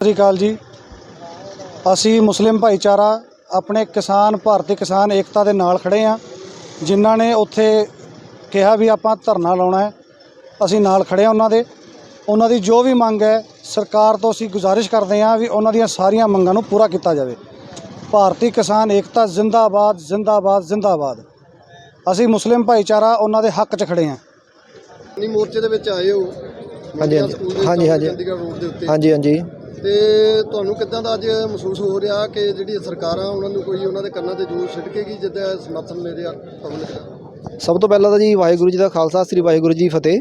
ਸਤਿ ਸ਼੍ਰੀ ਅਕਾਲ ਜੀ। ਅਸੀਂ ਮੁਸਲਿਮ ਭਾਈਚਾਰਾ ਆਪਣੇ ਕਿਸਾਨ ਭਾਰਤੀ ਕਿਸਾਨ ਏਕਤਾ ਦੇ ਨਾਲ ਖੜੇ ਆ ਜਿਨ੍ਹਾਂ ਨੇ ਉੱਥੇ ਕਿਹਾ ਵੀ ਆਪਾਂ ਧਰਨਾ ਲਾਉਣਾ ਹੈ। ਅਸੀਂ ਨਾਲ ਖੜੇ ਆ ਉਹਨਾਂ ਦੇ। ਉਹਨਾਂ ਦੀ ਜੋ ਵੀ ਮੰਗ ਹੈ ਸਰਕਾਰ ਤੋਂ ਅਸੀਂ ਗੁਜ਼ਾਰਿਸ਼ ਕਰਦੇ ਹਾਂ ਵੀ ਉਹਨਾਂ ਦੀਆਂ ਸਾਰੀਆਂ ਮੰਗਾਂ ਨੂੰ ਪੂਰਾ ਕੀਤਾ ਜਾਵੇ। ਭਾਰਤੀ ਕਿਸਾਨ ਏਕਤਾ ਜ਼ਿੰਦਾਬਾਦ ਜ਼ਿੰਦਾਬਾਦ ਜ਼ਿੰਦਾਬਾਦ। ਅਸੀਂ ਮੁਸਲਿਮ ਭਾਈਚਾਰਾ ਉਹਨਾਂ ਦੇ ਹੱਕ 'ਚ ਖੜੇ ਹਾਂ। ਨਹੀਂ ਮੋਰਚੇ ਦੇ ਵਿੱਚ ਆਏ ਹੋ। ਹਾਂਜੀ, ਹਾਂਜੀ। ਹਾਂਜੀ ਹਾਂਜੀ। ਤੇ ਤੁਹਾਨੂੰ ਕਿੱਦਾਂ ਦਾ ਅੱਜ ਮਹਿਸੂਸ ਹੋ ਰਿਹਾ ਕਿ ਜਿਹੜੀ ਸਰਕਾਰਾਂ ਉਹਨਾਂ ਨੂੰ ਕੋਈ ਉਹਨਾਂ ਦੇ ਕੰਨਾਂ ਤੇ ਜੂਰ ਛਿੜਕੇਗੀ ਜਿੱਦਾਂ ਸਮਰਥਨ ਮਿਲ ਰਿਹਾ ਪਬਲਿਕ ਦਾ? ਸਭ ਤੋਂ ਪਹਿਲਾਂ ਤਾਂ ਜੀ ਵਾਹਿਗੁਰੂ ਜੀ ਦਾ ਖਾਲਸਾ, ਸ੍ਰੀ ਵਾਹਿਗੁਰੂ ਜੀ ਫਤਿਹ।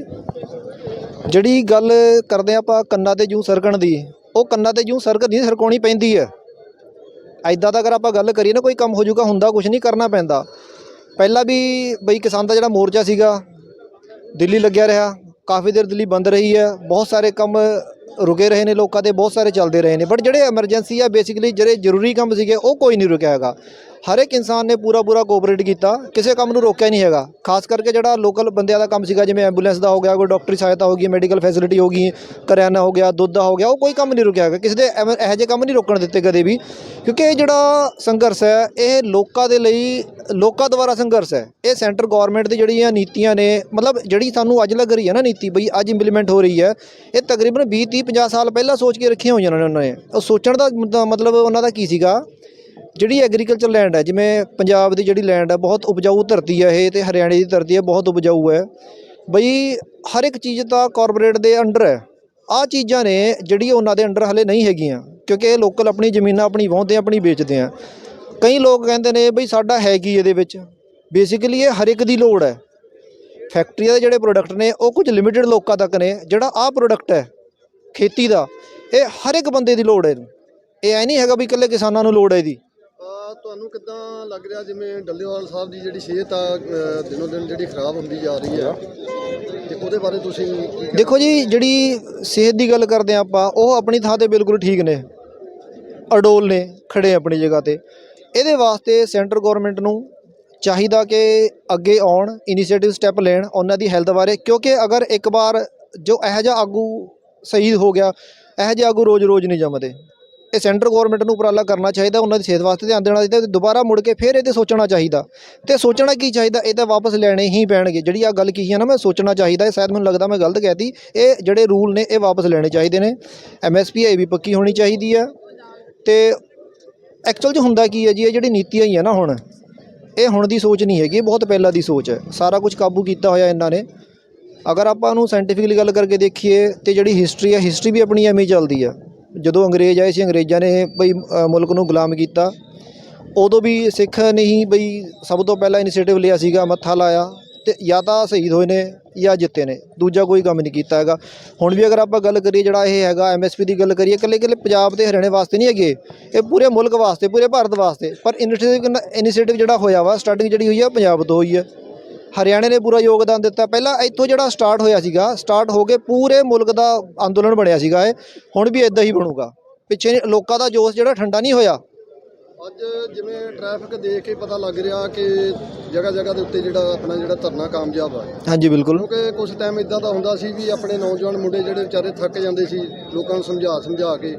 ਜਿਹੜੀ ਗੱਲ ਕਰਦੇ ਆਪਾਂ ਕੰਨਾਂ ਤੇ ਜੂੰ ਸਰਕਣ ਦੀ, ਉਹ ਕੰਨਾਂ ਤੇ ਜੂੰ ਸਰਕ ਨਹੀਂ ਸਰਕਾਉਣੀ ਪੈਂਦੀ ਹੈ। ਐਦਾਂ ਦਾ ਅਗਰ ਆਪਾਂ ਗੱਲ ਕਰੀਏ ਨਾ, ਕੋਈ ਕੰਮ ਹੋ ਜਾਊਗਾ, ਹੁੰਦਾ ਕੁਝ ਨਹੀਂ ਕਰਨਾ ਪੈਂਦਾ। ਪਹਿਲਾਂ ਵੀ ਬਈ ਕਿਸਾਨ ਦਾ ਜਿਹੜਾ ਮੋਰਚਾ ਸੀਗਾ, ਦਿੱਲੀ ਲੱਗਿਆ ਰਿਹਾ, ਕਾਫੀ ਦੇਰ ਦਿੱਲੀ ਬੰਦ ਰਹੀ ਹੈ, ਬਹੁਤ ਸਾਰੇ ਕੰਮ ਰੁਕੇ ਰਹੇ ਨੇ, ਲੋਕਾਂ ਦੇ ਬਹੁਤ ਸਾਰੇ ਚੱਲਦੇ ਰਹੇ ਨੇ ਬਟ ਜਿਹੜੇ ਐਮਰਜੈਂਸੀ ਆ ਬੇਸਿਕਲੀ ਜਿਹੜੇ ਜ਼ਰੂਰੀ ਕੰਮ ਸੀਗੇ, ਉਹ ਕੋਈ ਨਹੀਂ ਰੁਕਿਆ ਹੈਗਾ। ਹਰ ਇੱਕ ਇਨਸਾਨ ਨੇ ਪੂਰਾ ਪੂਰਾ ਕੋਆਪਰੇਟ ਕੀਤਾ, ਕਿਸੇ ਕੰਮ ਨੂੰ ਰੋਕਿਆ ਨਹੀਂ ਹੈਗਾ। ਖਾਸ ਕਰਕੇ ਜਿਹੜਾ ਲੋਕਲ ਬੰਦਿਆਂ ਦਾ ਕੰਮ ਸੀਗਾ, ਜਿਵੇਂ ਐਂਬੂਲੈਂਸ ਦਾ ਹੋ ਗਿਆ, ਕੋਈ ਡਾਕਟਰੀ ਸਹਾਇਤਾ ਹੋ ਗਈ ਮੈਡੀਕਲ ਫੈਸਿਲਿਟੀ ਹੋ ਗਈ, ਕਰਿਆਨਾ ਹੋ ਗਿਆ, ਦੁੱਧ ਦਾ ਹੋ ਗਿਆ, ਉਹ ਕੋਈ ਕੰਮ ਨਹੀਂ ਰੁਕਿਆ ਹੈਗਾ। ਕਿਸੇ ਦੇ ਐਵੇਂ ਇਹੋ ਜਿਹੇ ਕੰਮ ਨਹੀਂ ਰੋਕਣ ਦਿੱਤੇ ਕਦੇ ਵੀ, ਕਿਉਂਕਿ ਇਹ ਜਿਹੜਾ ਸੰਘਰਸ਼ ਹੈ, ਇਹ ਲੋਕਾਂ ਦੇ ਲਈ, ਲੋਕਾਂ ਦੁਆਰਾ ਸੰਘਰਸ਼ ਹੈ। ਇਹ ਸੈਂਟਰ ਗਵਰਨਮੈਂਟ ਦੀ ਜਿਹੜੀਆਂ ਨੀਤੀਆਂ ਨੇ, ਮਤਲਬ ਜਿਹੜੀ ਸਾਨੂੰ ਅੱਜ ਲੱਗ ਰਹੀ ਹੈ ਨਾ ਨੀਤੀ, ਬਈ ਅੱਜ ਇੰਪਲੀਮੈਂਟ ਹੋ ਰਹੀ ਹੈ, ਇਹ ਤਕਰੀਬਨ 20 30 50 ਸਾਲ ਪਹਿਲਾਂ ਸੋਚ ਕੇ ਰੱਖੀਆਂ ਹੋਈਆਂ ਨੇ ਉਹਨਾਂ ਨੇ। ਉਹ ਸੋਚਣ ਦਾ ਮਤਲਬ ਉਹਨਾਂ ਦਾ ਕੀ ਸੀਗਾ? ਜਿਹੜੀ ਐਗਰੀਕਲਚਰ ਲੈਂਡ ਹੈ, ਜਿਵੇਂ ਪੰਜਾਬ ਦੀ ਜਿਹੜੀ ਲੈਂਡ ਹੈ, ਬਹੁਤ ਉਪਜਾਊ ਧਰਤੀ ਹੈ ਇਹ ਤੇ ਹਰਿਆਣੇ ਦੀ ਧਰਤੀ ਹੈ, ਬਹੁਤ ਉਪਜਾਊ ਹੈ। ਬਈ ਹਰ ਇੱਕ ਚੀਜ਼ ਤਾਂ ਕਾਰਪੋਰੇਟ ਦੇ ਅੰਡਰ ਹੈ। ਆਹ ਚੀਜ਼ਾਂ ਨੇ ਜਿਹੜੀ ਉਹਨਾਂ ਦੇ ਅੰਡਰ ਹਲੇ ਨਹੀਂ ਹੈਗੀਆਂ, ਕਿਉਂਕਿ ਇਹ ਲੋਕਲ ਆਪਣੀ ਜ਼ਮੀਨਾਂ ਆਪਣੀ ਵਾਹੁੰਦੇ ਆਪਣੀ ਵੇਚਦੇ ਆ। ਕਈ ਲੋਕ ਕਹਿੰਦੇ ਨੇ ਬਈ ਸਾਡਾ ਹੈ ਕੀ ਇਹਦੇ ਵਿੱਚ? ਬੇਸਿਕਲੀ ਇਹ ਹਰ ਇੱਕ ਦੀ ਲੋੜ ਹੈ। ਫੈਕਟਰੀਆਂ ਦੇ ਜਿਹੜੇ ਪ੍ਰੋਡਕਟ ਨੇ, ਉਹ ਕੁਝ ਲਿਮਿਟਿਡ ਲੋਕਾਂ ਤੱਕ ਨੇ, ਜਿਹੜਾ ਆਹ ਪ੍ਰੋਡਕਟ ਹੈ, ਖੇਤੀ ਦਾ, ਇਹ ਹਰ ਇੱਕ ਬੰਦੇ ਦੀ ਲੋੜ ਹੈ ਇਹਨੂੰ। ਇਹ ਐ ਨਹੀਂ ਹੈਗਾ ਵੀ ਇਕੱਲੇ ਕਿਸਾਨਾਂ ਨੂੰ ਲੋੜ ਹੈ ਇਹਦੀ। ਤੁਹਾਨੂੰ ਕਿੱਦਾਂ ਲੱਗ ਰਿਹਾ ਜਿਵੇਂ ਡੱਲੇਵਾਲ ਸਾਹਿਬ ਦੀ ਜਿਹੜੀ ਸਿਹਤ ਆ, ਅਹ, ਦਿਨ ਜਿਹੜੀ ਖਰਾਬ ਹੁੰਦੀ ਜਾ ਰਹੀ ਹੈ ਤੇ ਉਹਦੇ ਬਾਰੇ ਤੁਸੀਂ ਦੇਖੋ ਜੀ, ਜਿਹੜੀ ਸਿਹਤ ਦੀ ਗੱਲ ਕਰਦੇ ਹਾਂ ਆਪਾਂ, ਉਹ ਆਪਣੀ ਥਾਂ ਤੇ ਬਿਲਕੁਲ ਠੀਕ ਨੇ। ਅਡੋਲ ਨੇ, ਖੜੇ ਆਪਣੀ ਜਗ੍ਹਾ ਤੇ। ਇਹਦੇ ਵਾਸਤੇ ਸੈਂਟਰ ਗਵਰਨਮੈਂਟ ਨੂੰ ਚਾਹੀਦਾ ਕਿ ਅੱਗੇ ਆਉਣ, ਇਨੀਸ਼ੀਏਟਿਵ ਸਟੈਪ ਲੈਣ, ਉਹਨਾਂ ਦੀ ਹੈਲਥ ਬਾਰੇ। ਕਿਉਂਕਿ ਅਗਰ ਇੱਕ ਵਾਰ ਜੋ ਇਹੋ ਜਿਹਾ ਆਗੂ ਸ਼ਹੀਦ ਹੋ ਗਿਆ, ਇਹੋ ਜਿਹੇ ਆਗੂ ਰੋਜ਼-ਰੋਜ਼ ਨਹੀਂ ਜੰਮਦੇ। ਇਹ ਸੈਂਟਰ ਗਵਰਨਮੈਂਟ ਨੂੰ ਉਪਰਾਲਾ ਕਰਨਾ ਚਾਹੀਦਾ, ਉਹਨਾਂ ਦੀ ਸਿਹਤ ਵਾਸਤੇ ਧਿਆਨ ਦੇਣਾ ਚਾਹੀਦਾ ਤੇ ਦੁਬਾਰਾ ਮੁੜ ਕੇ ਫਿਰ ਇਹਦੇ ਸੋਚਣਾ ਚਾਹੀਦਾ। ਤੇ ਸੋਚਣਾ ਕੀ ਚਾਹੀਦਾ? ਇਹ ਤਾਂ ਵਾਪਸ ਲੈਣੇ ਹੀ ਪੈਣਗੇ। ਜਿਹੜੀ ਆ ਗੱਲ ਕਹੀ ਹੈ ਨਾ, ਮੈਂ ਸੋਚਣਾ ਚਾਹੀਦਾ ਇਹ ਸ਼ਾਇਦ ਮੈਨੂੰ ਲੱਗਦਾ ਮੈਂ ਗਲਤ ਕਹਿਤੀ। ਇਹ ਜਿਹੜੇ ਰੂਲ ਨੇ, ਇਹ ਵਾਪਸ ਲੈਣੇ ਚਾਹੀਦੇ ਨੇ। ਐਮਐਸਪੀ ਇਹ ਵੀ ਪੱਕੀ ਹੋਣੀ ਚਾਹੀਦੀ ਹੈ। ਤੇ ਐਕਚੁਅਲ 'ਚ ਹੁੰਦਾ ਕੀ ਹੈ ਜੀ? ਇਹ ਜਿਹੜੀ ਨੀਤੀ ਆਈ ਹੈ ਨਾ ਹੁਣ, ਇਹ ਹੁਣ ਦੀ ਸੋਚ ਨਹੀਂ ਹੈਗੀ ਬਹੁਤ ਪਹਿਲਾਂ ਦੀ ਸੋਚ ਹੈ। ਸਾਰਾ ਕੁਝ ਕਾਬੂ ਕੀਤਾ ਹੋਇਆ ਇਹਨਾਂ ਨੇ। ਅਗਰ ਆਪਾਂ ਉਹਨੂੰ ਸਾਇੰਟੀਫਿਕਲੀ ਗੱਲ ਕਰਕੇ ਦੇਖੀਏ, ਤੇ ਜਿਹੜੀ ਹਿਸਟਰੀ ਹੈ ਹਿਸਟਰੀ ਵੀ ਆਪਣੀ ਐਵੇਂ ਚੱਲਦੀ ਆ। ਜਦੋਂ ਅੰਗਰੇਜ਼ ਆਏ ਸੀ, ਅੰਗਰੇਜ਼ਾਂ ਨੇ ਬਈ ਮੁਲਕ ਨੂੰ ਗੁਲਾਮ ਕੀਤਾ। ਉਦੋਂ ਵੀ ਸਿੱਖ ਨੇ ਹੀ ਬਈ, ਸਭ ਤੋਂ ਪਹਿਲਾਂ ਇਨੀਸ਼ੀਏਟਿਵ ਲਿਆ ਸੀਗਾ, ਮੱਥਾ ਲਾਇਆ ਤੇ ਜਾਂ ਤਾਂ ਸ਼ਹੀਦ ਹੋਏ ਨੇ ਜਾਂ ਜਿੱਤੇ ਨੇ। ਦੂਜਾ ਕੋਈ ਕੰਮ ਨਹੀਂ ਕੀਤਾ ਹੈਗਾ। ਹੁਣ ਵੀ ਅਗਰ ਆਪਾਂ ਗੱਲ ਕਰੀਏ ਜਿਹੜਾ ਇਹ ਹੈਗਾ ਐਮਐਸਪੀ ਦੀ ਗੱਲ ਕਰੀਏ ਇਕੱਲੇ ਇਕੱਲੇ ਪੰਜਾਬ ਤੇ ਹਰਿਆਣੇ ਵਾਸਤੇ ਨਹੀਂ ਹੈਗੇ। ਇਹ ਪੂਰੇ ਮੁਲਕ ਵਾਸਤੇ, ਪੂਰੇ ਭਾਰਤ ਵਾਸਤੇ। ਪਰ ਇਨੀਸ਼ੀਏਟਿਵ ਇਨੀਸ਼ੀਏਟਿਵ ਜਿਹੜਾ ਹੋਇਆ ਵਾ ਸਟਾਰਟਿੰਗ ਜਿਹੜੀ ਹੋਈ ਆ ਪੰਜਾਬ ਤੋਂ ਹੋਈ ਹੈ ਹਰਿਆਣੇ ਨੇ ਪੂਰਾ ਯੋਗਦਾਨ ਦਿੱਤਾ। ਪਹਿਲਾਂ ਇੱਥੋਂ ਜਿਹੜਾ ਸਟਾਰਟ ਹੋਇਆ ਸੀਗਾ ਸਟਾਰਟ ਹੋ ਕੇ ਪੂਰੇ ਮੁਲਕ ਦਾ ਅੰਦੋਲਨ ਬਣਿਆ ਸੀਗਾ ਇਹ। ਹੁਣ ਵੀ ਇਦਾਂ ਹੀ ਬਣੂਗਾ। ਪਿੱਛੇ ਲੋਕਾਂ ਦਾ ਜੋਸ਼ ਜਿਹੜਾ ਠੰਡਾ ਨਹੀਂ ਹੋਇਆ। ਅੱਜ ਜਿਵੇਂ ਟ੍ਰੈਫਿਕ ਦੇਖ ਕੇ ਪਤਾ ਲੱਗ ਰਿਹਾ ਕਿ ਜਗ੍ਹਾ ਜਗ੍ਹਾ ਦੇ ਉੱਤੇ ਜਿਹੜਾ ਆਪਣਾ ਜਿਹੜਾ ਧਰਨਾ ਕਾਮਯਾਬ ਆ। ਹਾਂਜੀ ਬਿਲਕੁਲ। ਕਿਉਂਕਿ ਕੁਝ ਟਾਈਮ ਇਦਾਂ ਦਾ ਹੁੰਦਾ ਸੀ ਵੀ ਆਪਣੇ ਨੌਜਵਾਨ ਮੁੰਡੇ ਜਿਹੜੇ ਵਿਚਾਰੇ ਥੱਕ ਜਾਂਦੇ ਸੀ ਲੋਕਾਂ ਨੂੰ ਸਮਝਾ ਸਮਝਾ ਕੇ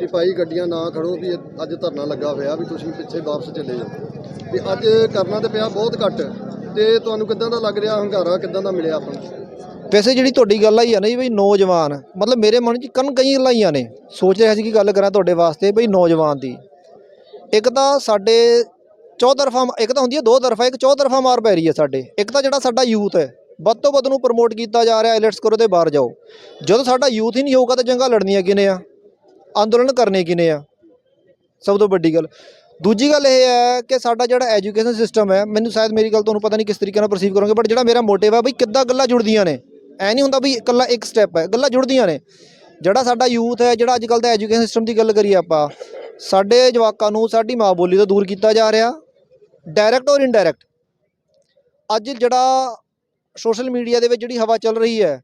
ਵੀ ਭਾਈ ਗੱਡੀਆਂ ਨਾ ਖੜੋ ਵੀ ਅੱਜ ਧਰਨਾ ਲੱਗਾ ਹੋਇਆ ਵੀ ਤੁਸੀਂ ਪਿੱਛੇ ਵਾਪਸ ਚਲੇ ਜਾਓ। ਵੀ ਅੱਜ ਕਰਨਾ ਤੇ ਪਿਆ ਬਹੁਤ ਘੱਟ। ਤੇ ਤੁਹਾਨੂੰ ਕਿੱਦਾਂ ਦਾ ਲੱਗ ਰਿਹਾ, ਹੰਗਾਰਾ ਕਿੱਦਾਂ ਦਾ ਮਿਲਿਆ ਆਪਾਂ ਨੂੰ? ਵੈਸੇ ਜਿਹੜੀ ਤੁਹਾਡੀ ਗੱਲ ਆਈ ਆ ਨਾ ਜੀ ਬਈ ਨੌਜਵਾਨ, ਮਤਲਬ ਮੇਰੇ ਮਨ 'ਚ ਕਨ ਕਈ ਗੱਲਾਂ ਨੇ। ਸੋਚ ਰਿਹਾ ਸੀ ਕਿ ਗੱਲ ਕਰਾਂ ਤੁਹਾਡੇ ਵਾਸਤੇ ਬਈ ਨੌਜਵਾਨ ਦੀ। ਇੱਕ ਤਾਂ ਸਾਡੇ ਚੌਤਰਫਾ ਇੱਕ ਤਾਂ ਹੁੰਦੀ ਹੈ ਦੋ ਤਰਫਾ, ਇੱਕ ਚੌਤਰਫਾ ਮਾਰ ਪੈ ਰਹੀ ਹੈ ਸਾਡੇ। ਇੱਕ ਤਾਂ ਜਿਹੜਾ ਸਾਡਾ ਯੂਥ ਹੈ, ਵੱਧ ਤੋਂ ਵੱਧ ਨੂੰ ਪ੍ਰਮੋਟ ਕੀਤਾ ਜਾ ਰਿਹਾ ਆਈਲੈਟਸ ਕਰੋ ਤੇ ਬਾਹਰ ਜਾਓ। ਜਦੋਂ ਸਾਡਾ ਯੂਥ ਹੀ ਨਹੀਂ ਹੋਊਗਾ ਤਾਂ ਜੰਗਾਂ ਲੜਨੀਆਂ ਕਿਨੇ ਆ? ਅੰਦੋਲਨ ਕਰਨੇ ਕਿਨੇ ਆ? ਸਭ ਤੋਂ ਵੱਡੀ ਗੱਲ। ਦੂਜੀ ਗੱਲ ਇਹ ਹੈ ਕਿ ਸਾਡਾ ਜਿਹੜਾ ਐਜੂਕੇਸ਼ਨ ਸਿਸਟਮ ਹੈ, ਮੈਨੂੰ ਸ਼ਾਇਦ ਮੇਰੀ ਗੱਲ ਤੁਹਾਨੂੰ ਪਤਾ ਨਹੀਂ ਕਿਸ ਤਰੀਕੇ ਨਾਲ ਪਰਸੀਵ ਕਰੋਗੇ ਬਟ ਜਿਹੜਾ ਮੇਰਾ ਮੋਟਿਵ ਹੈ ਬਈ ਕਿੱਦਾਂ ਗੱਲਾਂ ਜੁੜਦੀਆਂ ਨੇ। ਐ ਨਹੀਂ ਹੁੰਦਾ ਵੀ ਇਕੱਲਾ ਇੱਕ ਸਟੈਪ ਹੈ, ਗੱਲਾਂ ਜੁੜਦੀਆਂ ਨੇ। ਜਿਹੜਾ ਸਾਡਾ ਯੂਥ ਹੈ, ਜਿਹੜਾ ਅੱਜ ਕੱਲ੍ਹ ਦਾ ਐਜੂਕੇਸ਼ਨ ਸਿਸਟਮ ਦੀ ਗੱਲ ਕਰੀਏ ਆਪਾਂ, ਸਾਡੇ ਜਵਾਕਾਂ ਨੂੰ ਸਾਡੀ ਮਾਂ ਬੋਲੀ ਤੋਂ ਦੂਰ ਕੀਤਾ ਜਾ ਰਿਹਾ ਡਾਇਰੈਕਟ ਔਰ ਇਨਡਾਇਰੈਕਟ ਅੱਜ ਜਿਹੜਾ ਸੋਸ਼ਲ ਮੀਡੀਆ ਦੇ ਵਿੱਚ ਜਿਹੜੀ ਹਵਾ ਚੱਲ ਰਹੀ ਹੈ,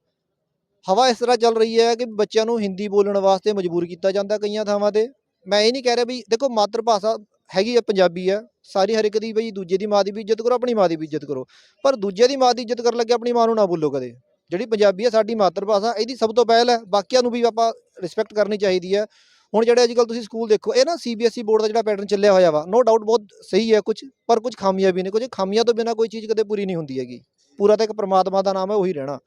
ਹਵਾ ਇਸ ਤਰ੍ਹਾਂ ਚੱਲ ਰਹੀ ਹੈ ਕਿ ਬੱਚਿਆਂ ਨੂੰ ਹਿੰਦੀ ਬੋਲਣ ਵਾਸਤੇ ਮਜਬੂਰ ਕੀਤਾ ਜਾਂਦਾ ਕਈਆਂ ਥਾਵਾਂ ਤੇ। ਮੈਂ ਇਹ ਨਹੀਂ ਕਹਿ ਰਿਹਾ ਵੀ ਦੇਖੋ ਮਾਤਰ ਭਾਸ਼ਾ ਹੈਗੀ ਹੈ ਪੰਜਾਬੀ ਹੈ ਸਾਰੀ ਹਰ ਇੱਕ ਦੀ ਬਈ ਦੂਜੇ ਦੀ ਮਾਂ ਦੀ ਵੀ ਇੱਜ਼ਤ ਕਰੋ, ਆਪਣੀ ਮਾਂ ਦੀ ਵੀ ਇੱਜ਼ਤ ਕਰੋ। ਪਰ ਦੂਜੇ ਦੀ ਮਾਂ ਦੀ ਇੱਜ਼ਤ ਕਰਨ ਲੱਗੇ ਆਪਣੀ ਮਾਂ ਨੂੰ ਨਾ ਭੁੱਲੋ ਕਦੇ। ਜਿਹੜੀ ਪੰਜਾਬੀ ਆ, ਸਾਡੀ ਮਾਤਰ ਭਾਸ਼ਾ, ਇਹਦੀ ਸਭ ਤੋਂ ਪਹਿਲ ਹੈ ਬਾਕੀਆਂ ਨੂੰ ਵੀ ਆਪਾਂ ਰਿਸਪੈਕਟ ਕਰਨੀ ਚਾਹੀਦੀ ਹੈ ਹੁਣ ਜਿਹੜੇ ਅੱਜਕੱਲ ਤੁਸੀਂ ਸਕੂਲ ਦੇਖੋ, ਇਹ ਨਾ ਸੀਬੀਐਸਈ ਬੋਰਡ ਦਾ ਜਿਹੜਾ ਪੈਟਰਨ ਚੱਲਿਆ ਹੋਇਆ ਵਾ ਨੋ ਡਾਊਟ ਬਹੁਤ ਸਹੀ ਹੈ ਕੁਝ ਪਰ ਕੁਝ ਖਾਮੀਆਂ ਵੀ ਨੇ ਕੁਝ ਖਾਮੀਆਂ ਤੋਂ ਬਿਨਾ ਕੋਈ ਚੀਜ਼ ਕਦੇ ਪੂਰੀ ਨਹੀਂ ਹੁੰਦੀ ਹੈਗੀ। ਪੂਰਾ ਤਾਂ ਇੱਕ ਪ੍ਰਮਾਤਮਾ ਦਾ ਨਾਮ ਹੈ ਉਹੀ ਰਹਿਣਾ।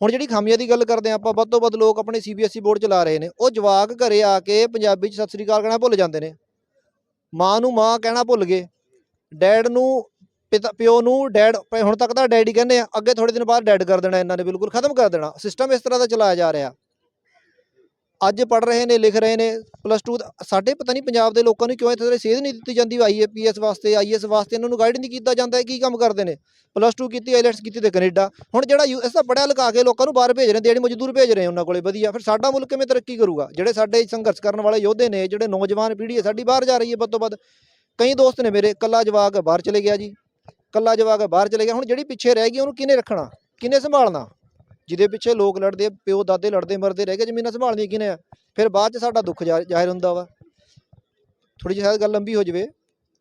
ਹੁਣ ਜਿਹੜੀ ਖਾਮੀਆਂ ਦੀ ਗੱਲ ਕਰਦੇ ਹਾਂ ਆਪਾਂ, ਵੱਧ ਤੋਂ ਵੱਧ ਲੋਕ ਆਪਣੇ ਸੀਬੀਐਸਈ ਬੋਰਡ ਚਲਾ ਰਹੇ ਨੇ। ਉਹ ਜਵਾਕ ਘਰੇ ਆ ਕੇ ਪੰਜਾਬੀ ਚ ਸਤਿ ਸ੍ਰੀ ਅਕਾਲ ਕਹਿਣਾ ਭੁੱਲ ਜਾਂਦੇ ਨੇ। ਮਾਂ ਨੂੰ ਮਾਂ ਕਹਿਣਾ ਭੁੱਲ ਗਏ। ਡੈਡ ਨੂੰ ਪਿਤਾ, ਪਿਓ ਨੂੰ ਡੈਡ, ਹੁਣ ਤੱਕ ਤਾਂ ਡੈਡੀ ਕਹਿੰਦੇ ਆ, ਅੱਗੇ ਥੋੜੇ ਦਿਨ ਬਾਅਦ ਡੈਡ ਕਰ ਦੇਣਾ ਇਹਨਾਂ ਨੇ, ਬਿਲਕੁਲ ਖਤਮ ਕਰ ਦੇਣਾ। ਸਿਸਟਮ ਇਸ ਤਰ੍ਹਾਂ ਦਾ ਚਲਾਇਆ ਜਾ ਰਿਹਾ। ਅੱਜ ਪੜ ਰਹੇ ਨੇ, ਲਿਖ ਰਹੇ ਨੇ ਪਲੱਸ 2 ਸਾਡੇ ਪਤਾ ਨਹੀਂ ਪੰਜਾਬ ਦੇ ਲੋਕਾਂ ਨੂੰ ਕਿਉਂ ਇੱਥੇ ਤੱਕ ਸੇਧ ਨਹੀਂ ਦਿੱਤੀ ਜਾਂਦੀ ਆਈਏਪੀਐਸ ਵਾਸਤੇ ਆਈਐਸ ਵਾਸਤੇ ਇਹਨਾਂ ਨੂੰ ਗਾਈਡ ਨਹੀਂ ਕੀਤਾ ਜਾਂਦਾ ਕੀ ਕੰਮ ਕਰਦੇ ਨੇ? ਪਲੱਸ 2 ਕੀਤੀ ਆਈਲੈਟਸ ਕੀਤੀ ਤੇ ਕੈਨੇਡਾ, ਹੁਣ ਜਿਹੜਾ ਯੂ- ਇਸ ਦਾ ਪੜਿਆ ਲਿਖਾ ਕੇ ਲੋਕਾਂ ਨੂੰ ਬਾਹਰ ਭੇਜ ਰਹੇ ਨੇ ਮਜ਼ਦੂਰ ਭੇਜ ਰਹੇ ਉਹਨਾਂ ਕੋਲੇ, ਵਧੀਆ, ਫਿਰ ਸਾਡਾ ਮੁਲਕ ਕਿਵੇਂ ਤਰੱਕੀ ਕਰੂਗਾ? ਜਿਹੜੇ ਸਾਡੇ ਸੰਘਰਸ਼ ਕਰਨ ਵਾਲੇ ਯੋਧੇ ਨੇ, ਜਿਹੜੇ ਨੌਜਵਾਨ ਪੀੜ੍ਹੀ ਹੈ, ਸਾਡੀ ਬਾਹਰ ਜਾ ਰਹੀ ਹੈ ਵੱਧ ਤੋਂ ਵੱਧ, ਕਈ ਦੋਸਤ ਨੇ ਮੇਰੇ ਕੱਲਾ ਜਵਾਕ ਬਾਹਰ ਚਲੇ ਗਿਆ ਜੀ ਕੱਲਾ ਜਵਾਕ ਬਾਹਰ ਚਲੇ ਗਿਆ, ਹੁਣ ਜਿਹੜੀ ਪਿੱਛੇ ਰਹਿ ਗਈ ਉਹਨੂੰ ਕਿਹਨੇ ਰੱਖਣਾ, ਕਿਹਨੇ ਸੰਭਾਲਣਾ? ਜਿਹਦੇ ਪਿੱਛੇ ਲੋਕ ਲੜਦੇ ਪਿਓ ਦਾਦੇ ਲੜਦੇ ਮਰਦੇ ਰਹਿ ਗਏ ਜ਼ਮੀਨਾਂ ਸੰਭਾਲਣੀਆਂ ਕਿਹਨੇ ਆ? ਫਿਰ ਬਾਅਦ ਚ ਸਾਡਾ ਦੁੱਖ ਜਾ ਜ਼ਾਹਿਰ ਹੁੰਦਾ ਵਾ। ਥੋੜੀ ਜਿਹੀ ਸ਼ਾਇਦ ਗੱਲ ਲੰਬੀ ਹੋ ਜਵੇ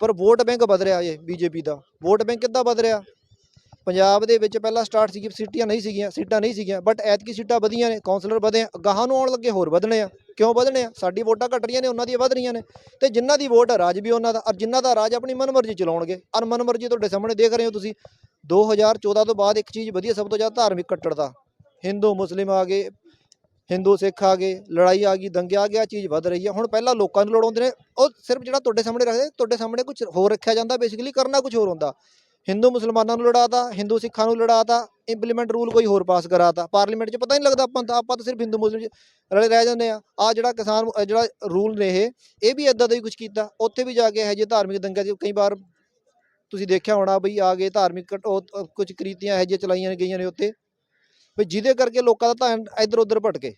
ਪਰ ਵੋਟ ਬੈਂਕ ਵੱਧ ਰਿਹਾ ਇਹ ਬੀਜੇਪੀ ਦਾ। ਵੋਟ ਬੈਂਕ ਕਿੱਦਾਂ ਵੱਧ ਰਿਹਾ? ਪੰਜਾਬ ਦੇ ਵਿੱਚ ਪਹਿਲਾਂ ਸਟਾਰਟ ਸੀ ਸੀਟਾਂ ਨਹੀਂ ਸੀਗੀਆਂ ਸੀਟਾਂ ਨਹੀਂ ਸੀਗੀਆਂ ਬਟ ਐਤਕੀ ਸੀਟਾਂ ਵਧੀਆਂ ਨੇ ਕਾਉਂਸਲਰ ਵਧੇ ਆ ਗਾਹਾਂ ਨੂੰ ਆਉਣ ਲੱਗੇ ਹੋਰ ਵਧਣੇ ਆ। ਕਿਉਂ ਵਧਣੇ ਆ? ਸਾਡੀ ਵੋਟਾਂ ਘਟ ਰਹੀਆਂ ਨੇ ਉਹਨਾਂ ਦੀਆਂ ਵੱਧ ਰਹੀਆਂ ਨੇ। ਤੇ ਜਿਨ੍ਹਾਂ ਦੀ ਵੋਟ ਆ, ਰਾਜ ਵੀ ਉਹਨਾਂ ਦਾ ਔਰ ਜਿਨ੍ਹਾਂ ਦਾ ਰਾਜ ਆਪਣੀ ਮਨਮਰਜ਼ੀ ਚਲਾਉਣਗੇ। ਔਰ ਮਨਮਰਜ਼ੀ ਤੁਹਾਡੇ ਸਾਹਮਣੇ ਦੇਖ ਰਹੇ ਹੋ ਤੁਸੀਂ 2014 ਤੋਂ ਬਾਅਦ ਇੱਕ ਚੀਜ਼ ਵਧੀਆ ਸਭ ਤੋਂ ਜ਼ਿਆਦਾ ਧਾਰਮਿਕ ਕੱਟੜਤਾ ਹਿੰਦੂ, ਮੁਸਲਿਮ ਆ ਗਏ, ਹਿੰਦੂ, ਸਿੱਖ ਆ ਗਏ, ਲੜਾਈ ਆ ਗਈ ਦੰਗੇ ਆ ਗਿਆ ਚੀਜ਼ ਵੱਧ ਰਹੀ ਹੈ ਹੁਣ ਪਹਿਲਾਂ ਲੋਕਾਂ ਨੂੰ ਲੜਾਉਂਦੇ ਨੇ, ਉਹ ਸਿਰਫ ਜਿਹੜਾ ਤੁਹਾਡੇ ਸਾਹਮਣੇ ਰੱਖਦੇ ਤੁਹਾਡੇ ਸਾਹਮਣੇ ਕੁਝ ਹੋਰ ਰੱਖਿਆ ਜਾਂਦਾ ਬੇਸਿਕਲੀ ਕਰਨਾ ਕੁਝ ਹੋਰ ਹੁੰਦਾ। ਹਿੰਦੂ, ਮੁਸਲਮਾਨਾਂ ਨੂੰ ਲੜਾਤਾ, ਹਿੰਦੂ, ਸਿੱਖਾਂ ਨੂੰ ਲੜਾਤਾ ਇੰਪਲੀਮੈਂਟ ਰੂਲ ਕੋਈ ਹੋਰ ਪਾਸ ਕਰਾਤਾ। ਪਾਰਲੀਮੈਂਟ 'ਚ ਪਤਾ ਹੀ ਨਹੀਂ ਲੱਗਦਾ ਆਪਾਂ ਤਾਂ ਆਪਾਂ ਤਾਂ ਸਿਰਫ ਹਿੰਦੂ, ਮੁਸਲਿਮ 'ਚ ਰਲੇ ਰਹਿ ਜਾਂਦੇ ਆ। ਆ ਜਿਹੜਾ ਕਿਸਾਨ ਜਿਹੜਾ ਰੂਲ ਨੇ ਇਹ ਇਹ ਵੀ ਇਦਾਂ ਦਾ ਹੀ ਕੁਝ ਕੀਤਾ। ਉੱਥੇ ਵੀ ਜਾ ਕੇ ਇਹ ਜਿਹੇ ਧਾਰਮਿਕ ਦੰਗੇ 'ਚ ਕਈ ਵਾਰ ਤੁਸੀਂ ਦੇਖਿਆ ਹੋਣਾ ਬਈ ਆ ਗਏ ਧਾਰਮਿਕ ਘਟ- ਉਹ ਉਹ ਕੁਝ ਕ੍ਰੀਤੀਆਂ ਇਹ ਜਿਹੀਆਂ ਚਲਾਈਆਂ ਗਈਆਂ ਨੇ ਉੱਥੇ। ਵੀ ਜਿਹਦੇ ਕਰਕੇ ਲੋਕਾਂ ਦਾ ਧਿਆਨ ਇੱਧਰ ਉੱਧਰ ਭਟਕੇ।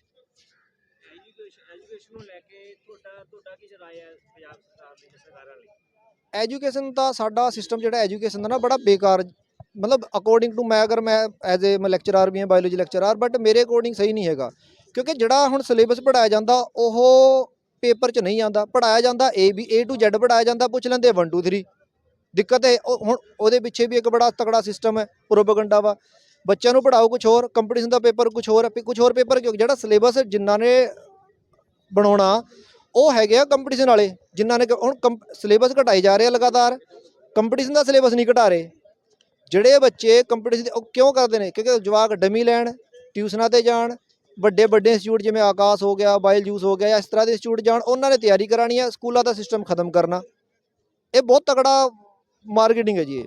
ਐਜੂਕੇਸ਼ਨ ਨੂੰ ਲੈ ਕੇ ਤੁਹਾਡਾ ਤੁਹਾਡਾ ਕੀ ਰਾਏ ਹੈ ਪੰਜਾਬ ਸਰਕਾਰ ਦੀ ਤੇ ਸਰਕਾਰਾਂ ਲਈ? ਐਜੂਕੇਸ਼ਨ ਦਾ ਸਾਡਾ ਸਿਸਟਮ ਜਿਹੜਾ ਐਜੂਕੇਸ਼ਨ ਦਾ ਨਾ ਬੜਾ ਬੇਕਾਰ ਮਤਲਬ ਅਕੋਰਡਿੰਗ ਟੂ ਮੈਂ ਅਗਰ ਮੈਂ ਐਜ਼ ਏ ਮੈਂ ਲੈਕਚਰਰ ਵੀ ਹਾਂ ਬਾਇਓਲੋਜੀ ਲੈਕਚਰਰ ਬਟ ਮੇਰੇ ਅਕੋਰਡਿੰਗ ਸਹੀ ਨਹੀਂ ਹੈਗਾ। ਕਿਉਂਕਿ ਜਿਹੜਾ ਹੁਣ ਸਿਲੇਬਸ ਪੜਾਇਆ ਜਾਂਦਾ ਉਹ ਪੇਪਰ 'ਚ ਨਹੀਂ ਆਉਂਦਾ। ਪੜਾਇਆ ਜਾਂਦਾ A B A to Z ਪੜਾਇਆ ਜਾਂਦਾ ਪੁੱਛ ਲੈਂਦੇ 1 2 3 ਦਿੱਕਤ ਹੈ ਉਹ ਹੁਣ ਉਹਦੇ ਪਿੱਛੇ ਵੀ ਇੱਕ ਬੜਾ ਤਕੜਾ ਸਿਸਟਮ ਹੈ ਪ੍ਰੋਪਗੈਂਡਾ ਵਾ। ਬੱਚਿਆਂ ਨੂੰ ਪੜਾਓ ਕੁਝ ਹੋਰ ਕੰਪੀਟੀਸ਼ਨ ਦਾ ਪੇਪਰ ਕੁਝ ਹੋਰ ਹੈ ਕੁਝ ਹੋਰ ਪੇਪਰ ਕਿਉਂ ਜਿਹੜਾ ਸਿਲੇਬਸ ਜਿਨ੍ਹਾਂ ਨੇ ਬਣਾਉਣਾ, ਉਹ ਹੈਗੇ ਆ ਕੰਪੀਟੀਸ਼ਨ ਵਾਲੇ ਜਿਨ੍ਹਾਂ ਨੇ ਕ- ਹੁਣ ਸਿਲੇਬਸ ਘਟਾਈ ਜਾ ਰਹੇ ਆ ਲਗਾਤਾਰ ਕੰਪੀਟੀਸ਼ਨ ਦਾ ਸਿਲੇਬਸ ਨਹੀਂ ਘਟਾ ਰਹੇ। ਜਿਹੜੇ ਬੱਚੇ ਕੰਪੀਟੀਸ਼ਨ ਉਹ ਕਿਉਂ ਕਰਦੇ ਨੇ? ਕਿਉਂਕਿ ਜਵਾਕ ਡਮੀ ਲੈਣ, ਟਿਊਸ਼ਨਾਂ ਤੇ ਜਾਣ, ਵੱਡੇ ਵੱਡੇ ਇੰਸਟੀਚਿਊਟ ਜਿਵੇਂ ਆਕਾਸ਼ ਹੋ ਗਿਆ ਬਾਇਲ ਜੂਸ ਹੋ ਗਿਆ ਜਾਂ ਇਸ ਤਰ੍ਹਾਂ ਦੇ ਇੰਸਟੀਚਿਊਟ ਜਾਣ, ਉਹਨਾਂ ਨੇ ਤਿਆਰੀ ਕਰਾਣੀ ਆ, ਸਕੂਲਾਂ ਦਾ ਸਿਸਟਮ ਖਤਮ ਕਰਨਾ। ਇਹ ਬਹੁਤ ਤਕੜਾ ਮਾਰਕੀਟਿੰਗ ਹੈ ਜੀ ਇਹ।